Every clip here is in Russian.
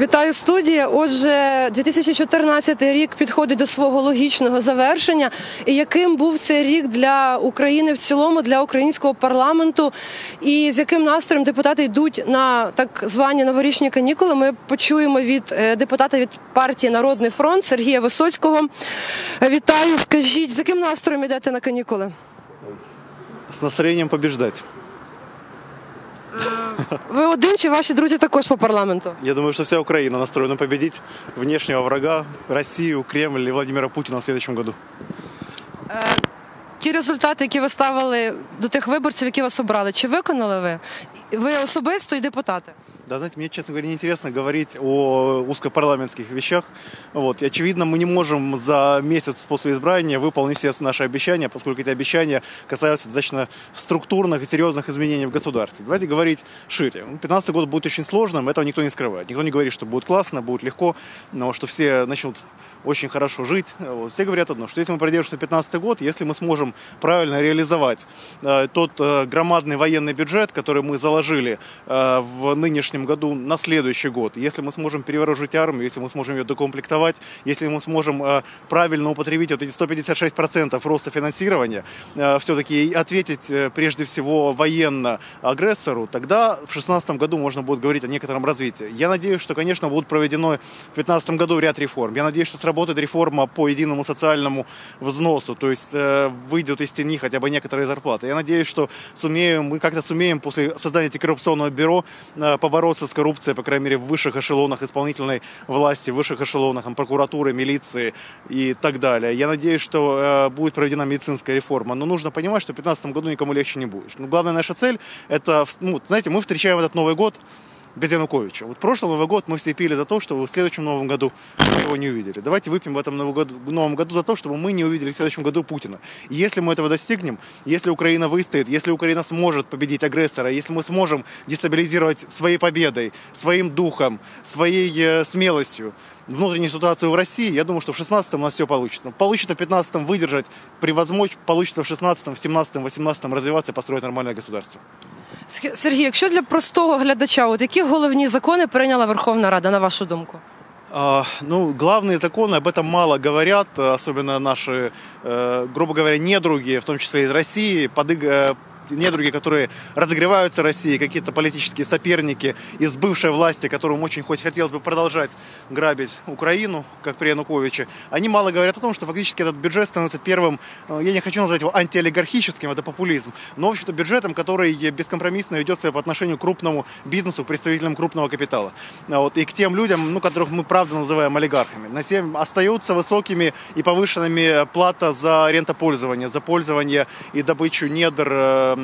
Вітаю студія. Отже, 2014 рік підходить до свого логічного завершення. І яким був цей рік для України в цілому, для українського парламенту, і з яким настроєм депутати йдуть на так звані новорічні канікули? Ми почуємо від е, депутата від партії Народний фронт Сергія Висоцького. Вітаю, скажіть, з яким настроєм йдете на канікули? С настроением побеждать. Ви один чи ваші друзі також по парламенту? Я думаю, що вся Україна настроєна победить внішнього врага, Росію, Кремль і Владимира Путіна в наступному году. Ті результати, які ви ставили до тих виборців, які вас обрали, чи виконали ви? Ви особисто і депутати? Да, знаете, мне, честно говоря, неинтересно говорить о узкопарламентских вещах. Вот. И, очевидно, мы не можем за месяц после избрания выполнить все наши обещания, поскольку эти обещания касаются достаточно структурных и серьезных изменений в государстве. Давайте говорить шире. 2015 год будет очень сложным, этого никто не скрывает. Никто не говорит, что будет классно, будет легко, но что все начнут очень хорошо жить. Вот. Все говорят одно, что если мы продержимся 2015 год, если мы сможем правильно реализовать э, тот э, громадный военный бюджет, который мы заложили э, в нынешнем году на следующий год, если мы сможем перевооружить армию, если мы сможем ее докомплектовать, если мы сможем э, правильно употребить вот эти 156% роста финансирования, э, все-таки ответить э, прежде всего военно агрессору, тогда в 2016 году можно будет говорить о некотором развитии. Я надеюсь, что, конечно, будут проведены в 2015 году ряд реформ. Я надеюсь, что сработает реформа по единому социальному взносу, то есть э, выйдет из тени хотя бы некоторые зарплаты. Я надеюсь, что сумеем, мы как-то сумеем после создания антикоррупционного бюро э, побороться с коррупцией, по крайней мере, в высших эшелонах исполнительной власти, в высших эшелонах там, прокуратуры, милиции и так далее. Я надеюсь, что э, будет проведена медицинская реформа. Но нужно понимать, что в 2015 году никому легче не будет. Но главная наша цель, это, ну, знаете, мы встречаем этот Новый год без Януковича. Вот прошлый Новый год мы все пили за то, чтобы в следующем Новом году мы его не увидели. Давайте выпьем в этом Новом году, Новом году за то, чтобы мы не увидели в следующем году Путина. И если мы этого достигнем, если Украина выстоит, если Украина сможет победить агрессора, если мы сможем дестабилизировать своей победой, своим духом, своей э, смелостью внутреннюю ситуацию в России, я думаю, что в 16 у нас все получится. Получится в 15 выдержать, превозмочь, получится в 16 в 17 18 развиваться и построить нормальное государство. Сх- Сергій, якщо для простого глядача, от які головні закони прийняла Верховна Рада, на вашу думку? А, Ну, главные законы, об этом мало говорят, особенно наши, э, грубо говоря, недруги, в том числе из России, подыг- э, недруги, которые разогреваются Россией, какие-то политические соперники из бывшей власти, которым очень хоть хотелось бы продолжать грабить Украину, как при Януковиче, они мало говорят о том, что фактически этот бюджет становится первым, э, я не хочу назвать его антиолигархическим, это популизм, но, в общем-то, бюджетом, который бескомпромиссно ведет себя по отношению к крупному бизнесу, к представителям крупного капитала. А Вот, и к тем людям, ну, которых мы правда называем олигархами. На тем остаются высокими и повышенными плата за рентопользование, за пользование и добычу недр э,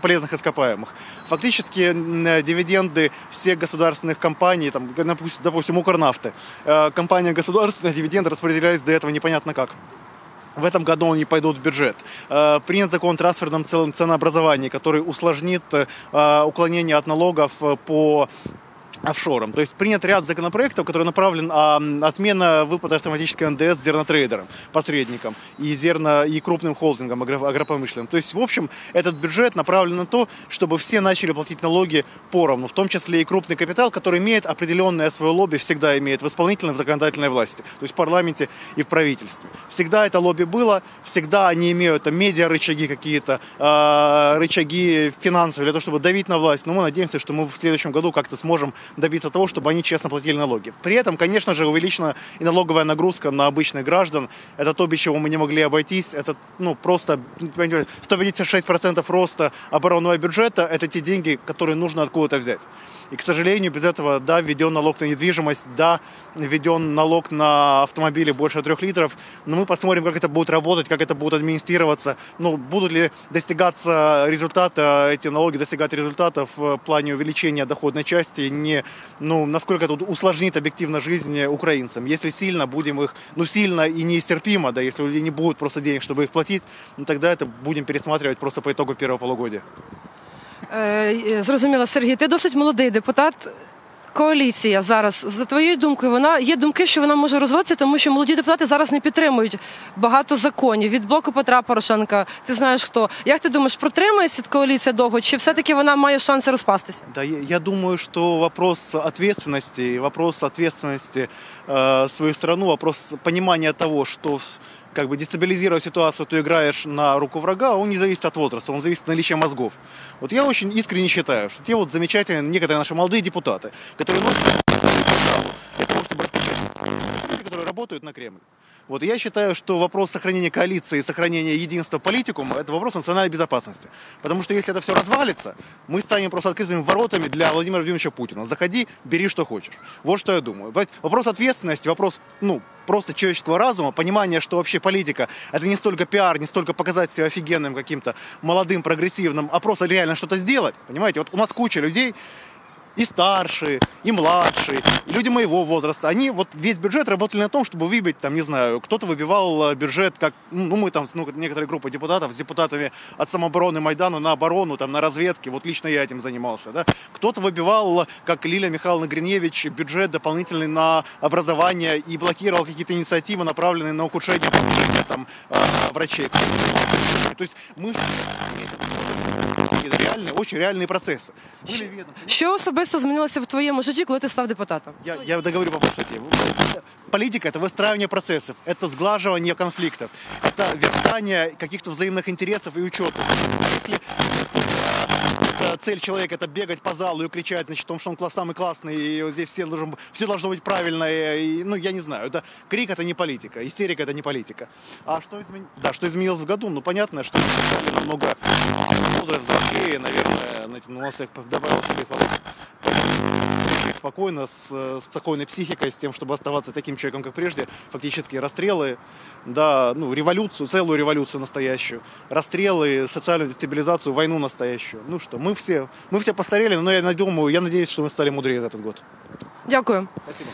полезных ископаемых. Фактически э, дивиденды всех государственных компаний, там, допустим, Укрнафты, э, компания государственных дивиденды распределялись до этого непонятно как. В этом году они пойдут в бюджет. Э, Принят закон о трансферном ценообразовании, который усложнит э, уклонение от налогов э, по офшорам. То есть принят ряд законопроектов, который направлен а, отмена выплаты автоматической НДС зернотрейдерам, посредникам и зерно и крупным холдингам агро- агропромышленным. То есть, в общем, этот бюджет направлен на то, чтобы все начали платить налоги поровну, в том числе и крупный капитал, который имеет определенное свое лобби, всегда имеет в исполнительной, в законодательной власти, то есть в парламенте и в правительстве. Всегда это лобби было, всегда они имеют там, медиа-рычаги какие-то, э, рычаги финансовые для того, чтобы давить на власть. Но мы надеемся, что мы в следующем году как-то сможем добиться того, чтобы они честно платили налоги. При этом, конечно же, увеличена и налоговая нагрузка на обычных граждан. Это то, без чего мы не могли обойтись. Это ну, просто ну, понимаете, 156% роста оборонного бюджета – это те деньги, которые нужно откуда-то взять. И, к сожалению, без этого, да, введен налог на недвижимость, да, введен налог на автомобили больше трех литров, но мы посмотрим, как это будет работать, как это будет администрироваться, ну, будут ли достигаться результаты, эти налоги достигать результатов в плане увеличения доходной части, не, ну, насколько тут усложнит объективно жизнь украинцам. Если сильно будем их, ну, сильно и неистерпимо, да, если у людей не будет просто денег, чтобы их платить, ну, тогда это будем пересматривать просто по итогу первого полугодия. Зрозуміло, Сергій, ти досить молодий депутат. Коаліція зараз, за твоєю думкою, вона є думки, що вона може розвиватися, тому що молоді депутати зараз не підтримують багато законів від блоку Петра Порошенка. Ти знаєш хто? Як ти думаєш, протримається коаліція довго, чи все-таки вона має шанси розпастися? Да, я, думаю, что вопрос ответственности, вопрос ответственности э, свою страну, вопрос понимания того, что как бы дестабилизируя ситуацию, ты играешь на руку врага, он не зависит от возраста, он зависит от наличия мозгов. Вот я очень искренне считаю, что те вот замечательные некоторые наши молодые депутаты, которые носят для того, чтобы раскачать которые работают на Кремль. Вот я считаю, что вопрос сохранения коалиции и сохранения единства политикума – это вопрос национальной безопасности. Потому что если это все развалится, мы станем просто открытыми воротами для Владимира Владимировича Путина. Заходи, бери, что хочешь. Вот что я думаю. Вопрос ответственности, вопрос, ну, просто человеческого разума, понимания, что вообще политика – это не столько пиар, не столько показать себя офигенным каким-то молодым, прогрессивным, а просто реально что-то сделать. Понимаете, вот у нас куча людей, и старшие, и младшие, и люди моего возраста, они вот весь бюджет работали на том, чтобы выбить, там, не знаю, кто-то выбивал э, бюджет, как, ну, мы там, ну, некоторые группы депутатов с депутатами от самообороны Майдана на оборону, там, на разведке, вот лично я этим занимался, да. Кто-то выбивал, как Лилия Михайловна Гриневич, бюджет дополнительный на образование и блокировал какие-то инициативы, направленные на ухудшение там, э, врачей. То есть мы какие-то реальные, очень реальные процессы. Были ведомства. Що особисто змінилося в твоєму житті, коли ти став депутатом? Я, я договорю по большой теме. Политика – это выстраивание процессов, это сглаживание конфликтов, это верстание каких-то взаимных интересов и учета. А если э, цель человека – это бегать по залу и кричать, значит, о том, что он класс, самый классный, и здесь все, должен, все должно быть правильно, и, ну, я не знаю, это крик – это не политика, истерика – это не политика. А что, измен... да, что изменилось в году? Ну, понятно, что стали намного взрослее, наверное, ну, у нас добавилось своих вопросов спокойно, с, э, с спокойной психикой, с тем, чтобы оставаться таким человеком, как прежде. Фактически расстрелы, да, ну, революцию, целую революцию настоящую, расстрелы, социальную дестабилизацию, войну настоящую. Ну что, мы все, мы все постарели, но я думаю, я надеюсь, что мы стали мудрее за этот год. Дякую. Спасибо.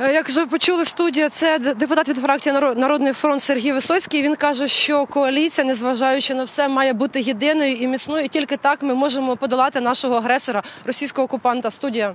Е, Як вже почули студія, це д- депутат від фракції «Наро- Народний фронт Сергій Висоцький. Він каже, що коаліція, незважаючи на все, має бути єдиною і міцною. І тільки так ми можемо подолати нашого агресора, російського окупанта. Студія.